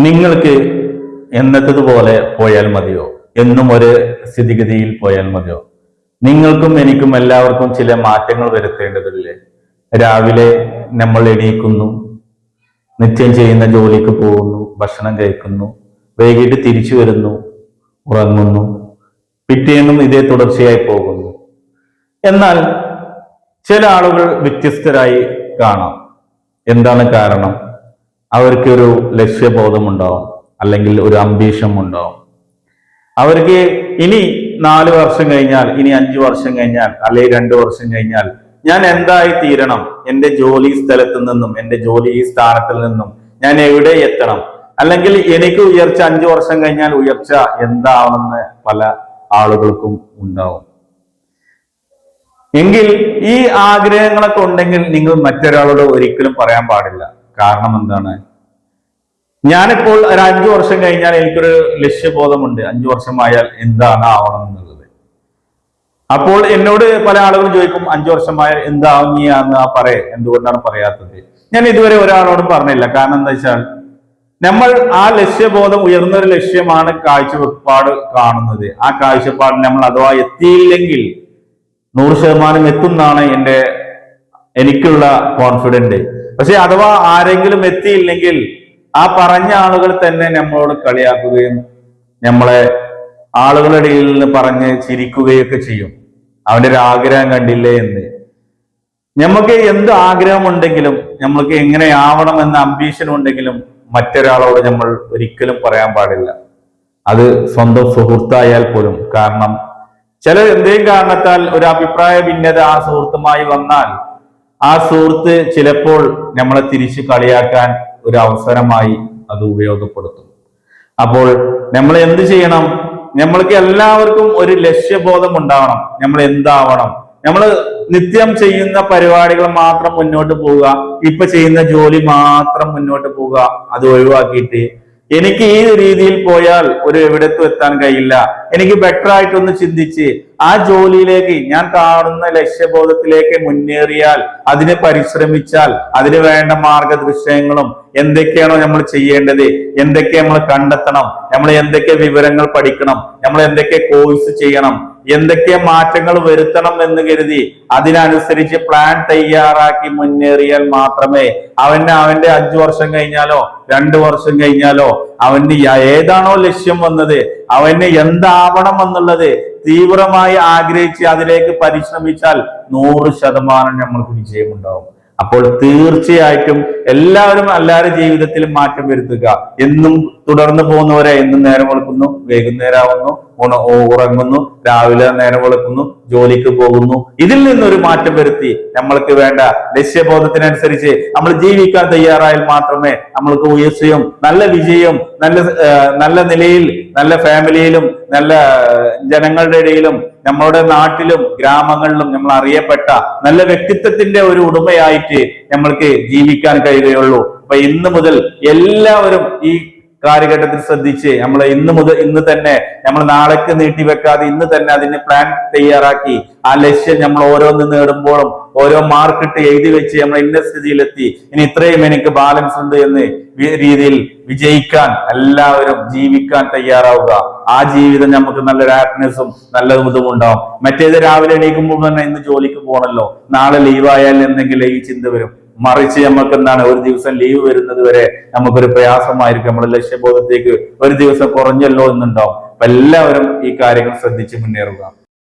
നിങ്ങൾക്ക് എന്നത്തതുപോലെ പോയാൽ മതിയോ? എന്നും ഒരു സ്ഥിതിഗതിയിൽ പോയാൽ മതിയോ? നിങ്ങൾക്കും എനിക്കും എല്ലാവർക്കും ചില മാറ്റങ്ങൾ വരുത്തേണ്ടതില്ലേ? രാവിലെ നമ്മൾ എണീക്കുന്നു നിത്യം ചെയ്യുന്ന ജോലിക്ക് പോകുന്നു ഭക്ഷണം കഴിക്കുന്നു വൈകിട്ട് തിരിച്ചു വരുന്നു ഉറങ്ങുന്നു പിറ്റേന്നും ഇതേ തുടർച്ചയായി പോകുന്നു. എന്നാൽ ചില ആളുകൾ വ്യത്യസ്തരായി കാണാം. എന്താണ് കാരണം? അവർക്ക് ഒരു ലക്ഷ്യബോധമുണ്ടോ? അല്ലെങ്കിൽ ഒരു അംബീഷൻ ഉണ്ടാവും അവർക്ക് ഇനി നാല് വർഷം കഴിഞ്ഞാൽ ഇനി അഞ്ചു വർഷം കഴിഞ്ഞാൽ അല്ലെങ്കിൽ രണ്ടു വർഷം കഴിഞ്ഞാൽ ഞാൻ എന്തായി തീരണം? എന്റെ ജോലി സ്ഥലത്ത് നിന്നും എന്റെ ജോലി സ്ഥാനത്തിൽ നിന്നും ഞാൻ എവിടെ എത്തണം? അല്ലെങ്കിൽ എനിക്ക് ഉയർച്ച അഞ്ചു വർഷം കഴിഞ്ഞാൽ ഉയർച്ച എന്താവണമെന്ന് പല ആളുകൾക്കും ഉണ്ടാവും. എങ്കിൽ ഈ ആഗ്രഹങ്ങളൊക്കെ ഉണ്ടെങ്കിൽ നിങ്ങൾ മറ്റൊരാളോട് ഒരിക്കലും പറയാൻ പാടില്ല. കാരണം എന്താണ്? ഞാനിപ്പോൾ ഒരു അഞ്ചു വർഷം കഴിഞ്ഞാൽ എനിക്കൊരു ലക്ഷ്യബോധമുണ്ട്. അഞ്ചു വർഷമായാൽ എന്താണ് ആവണം എന്നുള്ളത് അപ്പോൾ എന്നോട് പല ആളുകളും ചോദിക്കും അഞ്ചു വർഷമായാൽ എന്താവും നീ പറയേ. എന്തുകൊണ്ടാണ് പറയാത്തത്? ഞാൻ ഇതുവരെ ഒരാളോടും പറഞ്ഞില്ല. കാരണം എന്താ വെച്ചാൽ നമ്മൾ ആ ലക്ഷ്യബോധം ഉയർന്നൊരു ലക്ഷ്യമാണ് കാഴ്ചപ്പാട് കാണുന്നത്. ആ കാഴ്ചപ്പാടിൽ നമ്മൾ അഥവാ എത്തിയില്ലെങ്കിൽ നൂറ് ശതമാനം എത്തുന്നാണ് എന്റെ എനിക്കുള്ള കോൺഫിഡന്റ് പക്ഷെ അഥവാ ആരെങ്കിലും എത്തിയില്ലെങ്കിൽ ആ പറഞ്ഞ ആളുകൾ തന്നെ നമ്മളോട് കളിയാക്കുകയും നമ്മളെ ആളുകളുടെ ഇടയിൽ നിന്ന് പറഞ്ഞ് ചിരിക്കുകയൊക്കെ ചെയ്യും. അവന്റെ ഒരു ആഗ്രഹം കണ്ടില്ലേ എന്ന്. നമുക്ക് എന്ത് ആഗ്രഹമുണ്ടെങ്കിലും നമ്മൾക്ക് എങ്ങനെ ആവണം എന്ന അംബീഷൻ ഉണ്ടെങ്കിലും മറ്റൊരാളോട് നമ്മൾ ഒരിക്കലും പറയാൻ പാടില്ല. അത് സ്വന്തം സുഹൃത്തായാൽ പോലും. കാരണം ചില എന്തെങ്കിലും കാരണത്താൽ ഒരു അഭിപ്രായ ഭിന്നത ആ സുഹൃത്തുമായി വന്നാൽ ആ സുഹൃത്ത് ചിലപ്പോൾ നമ്മളെ തിരിച്ച് കളിയാക്കാൻ ഒരു അവസരമായി അത് ഉപയോഗപ്പെടുത്തും അപ്പോൾ നമ്മൾ എന്ത് ചെയ്യണം? നമ്മൾക്ക് എല്ലാവർക്കും ഒരു ലക്ഷ്യബോധം ഉണ്ടാവണം. നമ്മൾ എന്താവണം? നമ്മൾ നിത്യം ചെയ്യുന്ന പരിപാടികൾ മാത്രം മുന്നോട്ട് പോവുക. ഇപ്പൊ ചെയ്യുന്ന ജോലി മാത്രം മുന്നോട്ട് പോവുക. അത് ഒഴിവാക്കിയിട്ട് എനിക്ക് ഈ രീതിയിൽ പോയാൽ ഒരു എവിടത്തും എത്താൻ കഴിയില്ല. എനിക്ക് ബെറ്റർ ആയിട്ടൊന്ന് ചിന്തിച്ച് ആ ജോലിയിലേക്ക് ഞാൻ കാണുന്ന ലക്ഷ്യബോധത്തിലേക്ക് മുന്നേറിയാൽ അതിന് പരിശ്രമിച്ചാൽ അതിന് വേണ്ട മാർഗദൃശ്യങ്ങളും എന്തൊക്കെയാണോ നമ്മൾ ചെയ്യേണ്ടത് എന്തൊക്കെ നമ്മൾ കണ്ടെത്തണം നമ്മൾ എന്തൊക്കെ വിവരങ്ങൾ പഠിക്കണം നമ്മൾ എന്തൊക്കെ കോഴ്സ് ചെയ്യണം എന്തൊക്കെ മാറ്റങ്ങൾ വരുത്തണം എന്ന് കരുതി അതിനനുസരിച്ച് പ്ലാൻ തയ്യാറാക്കി മുന്നേറിയാൽ മാത്രമേ അവന് അവന്റെ അഞ്ചു വർഷം കഴിഞ്ഞാലോ രണ്ടു വർഷം കഴിഞ്ഞാലോ അവന് ഏതാണോ ലക്ഷ്യം വന്നത് അവന് എന്താവണം എന്നുള്ളത് തീവ്രമായി ആഗ്രഹിച്ച് അതിലേക്ക് പരിശ്രമിച്ചാൽ നൂറ് ശതമാനം നമ്മൾക്ക് വിജയമുണ്ടാവും. അപ്പോൾ തീർച്ചയായിട്ടും എല്ലാവരും എല്ലാവരുടെ ജീവിതത്തിലും മാറ്റം വരുത്തുക. എന്നും തുടർന്നു പോകുന്നവരെ എന്നും നേരം വെളുക്കുന്നു. വൈകുന്നേരം ആവുന്നു ഉണ- ഉറങ്ങുന്നു. രാവിലെ നേരം വെളുക്കുന്നു. ജോലിക്ക് പോകുന്നു. ഇതിൽ നിന്നൊരു മാറ്റം വരുത്തി നമ്മൾക്ക് വേണ്ട ലക്ഷ്യബോധത്തിനനുസരിച്ച് നമ്മൾ ജീവിക്കാൻ തയ്യാറായാൽ മാത്രമേ നമ്മൾക്ക് ഉയർച്ചയും നല്ല വിജയവും നല്ല നല്ല നിലയിൽ നല്ല ഫാമിലിയിലും നല്ല ജനങ്ങളുടെ ഇടയിലും നമ്മളുടെ നാട്ടിലും ഗ്രാമങ്ങളിലും നമ്മൾ അറിയപ്പെട്ട നല്ല വ്യക്തിത്വത്തിന്റെ ഒരു ഉടമയായിട്ട് നമ്മൾക്ക് ജീവിക്കാൻ കഴിയുകയുള്ളൂ അപ്പൊ ഇന്ന് മുതൽ എല്ലാവരും ഈ കാലഘട്ടത്തിൽ ശ്രദ്ധിച്ച് നമ്മൾ ഇന്ന് മുതൽ ഇന്ന് തന്നെ നമ്മൾ നാളേക്ക് നീട്ടിവെക്കാതെ ഇന്ന് തന്നെ അതിന് പ്ലാൻ തയ്യാറാക്കി. ആ ലക്ഷ്യം നമ്മൾ ഓരോന്ന് നേടുമ്പോഴും ഓരോ മാർക്കിട്ട് എഴുതി വെച്ച് നമ്മൾ ഇന്ന സ്ഥിതിയിലെത്തി. ഇനി ഇത്രയും എനിക്ക് ബാലൻസ് ഉണ്ട് എന്ന് രീതിയിൽ വിജയിക്കാൻ എല്ലാവരും ജീവിക്കാൻ തയ്യാറാവുക. ആ ജീവിതം നമുക്ക് നല്ലൊരു ഹാപ്പിനെസ്സും നല്ല ഇതും ഉണ്ടാവും. മറ്റേത് രാവിലെ എണീക്കുമ്പോൾ തന്നെ ഇന്ന് ജോലിക്ക് പോകണല്ലോ. നാളെ ലീവായാൽ എന്തെങ്കിലും ഈ ചിന്ത വരും. മറിച്ച് നമുക്ക് എന്താണ് ഒരു ദിവസം ലീവ് വരുന്നത് വരെ നമുക്കൊരു പ്രയാസമായിരിക്കും. നമ്മുടെ ലക്ഷ്യബോധത്തേക്ക് ഒരു ദിവസം കുറഞ്ഞല്ലോ എന്നുണ്ടാവും. എല്ലാവരും ഈ കാര്യങ്ങൾ ശ്രദ്ധിച്ച് മുന്നേറുക.